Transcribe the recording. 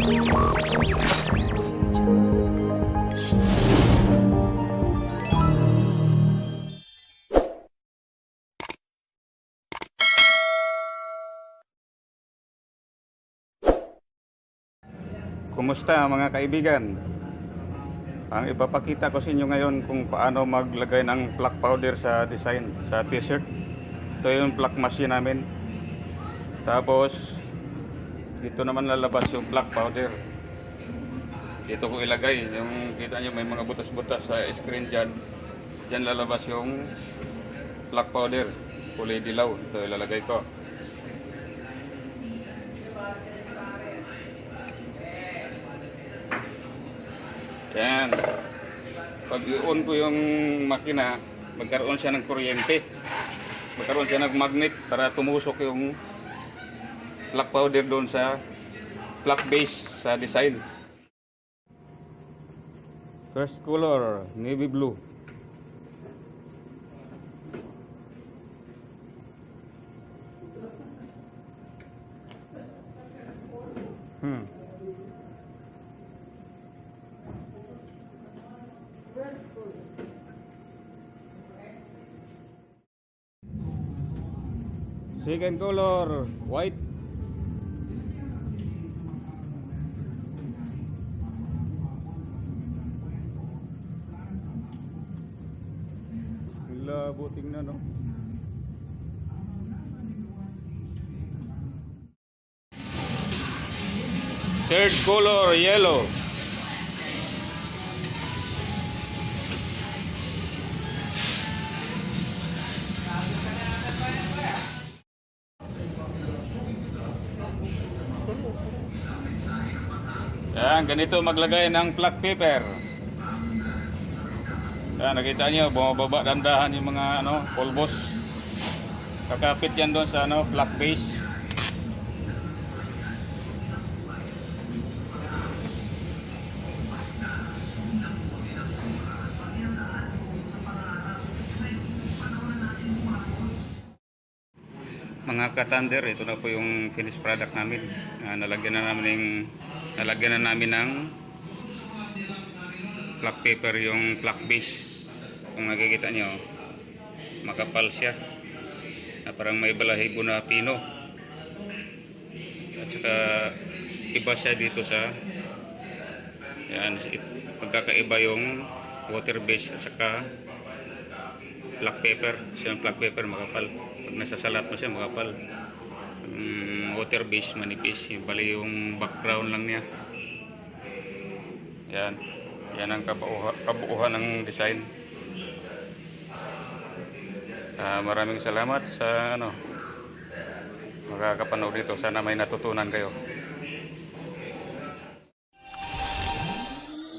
Kumusta mga kaibigan? Ang ipapakita ko sa inyo ngayon kung paano maglagay ng plaque powder sa design sa t-shirt. Ito yung plaque machine namin. Tapos dito naman lalabas yung plaque powder. Dito ko ilagay yung kita nyo may mga butas-butas sa screen dyan. Dyan lalabas yung plaque powder. Kulay dilaw. Ito ilalagay ko. Yan. Pag i-on ko yung makina, magkaroon siya ng kuryente. Magkaroon siya ng magnet para tumusok yung black powder doon sa black base sa design. First color, navy blue. Hmm. Second color, white. Labo tingnan no. Third color, yellow. Yan, ganito maglagay ng black paper. Yan, nakita nyo, bumababa dandahan yung mga ano, pulbos. Kakapit yan doon sa ano, black base. Mga katander, ito na po yung finished product namin. Ah, nalagyan na namin ng nalagyan na namin ng black paper yung black base. Kung nakikita nyo, makapal siya. Na parang may balahibo na pino. At saka iba siya dito sa yan, magkakaiba yung water base at saka black pepper. Siya black pepper makapal. Pag nasasalat mo siya makapal. Mm, water base manipis. Yung bali yung background lang niya. Yan. Yan ang kabuuha, kabuuhan ng design. Ah, maraming salamat sa ano makakapanood dito. Sana may natutunan kayo.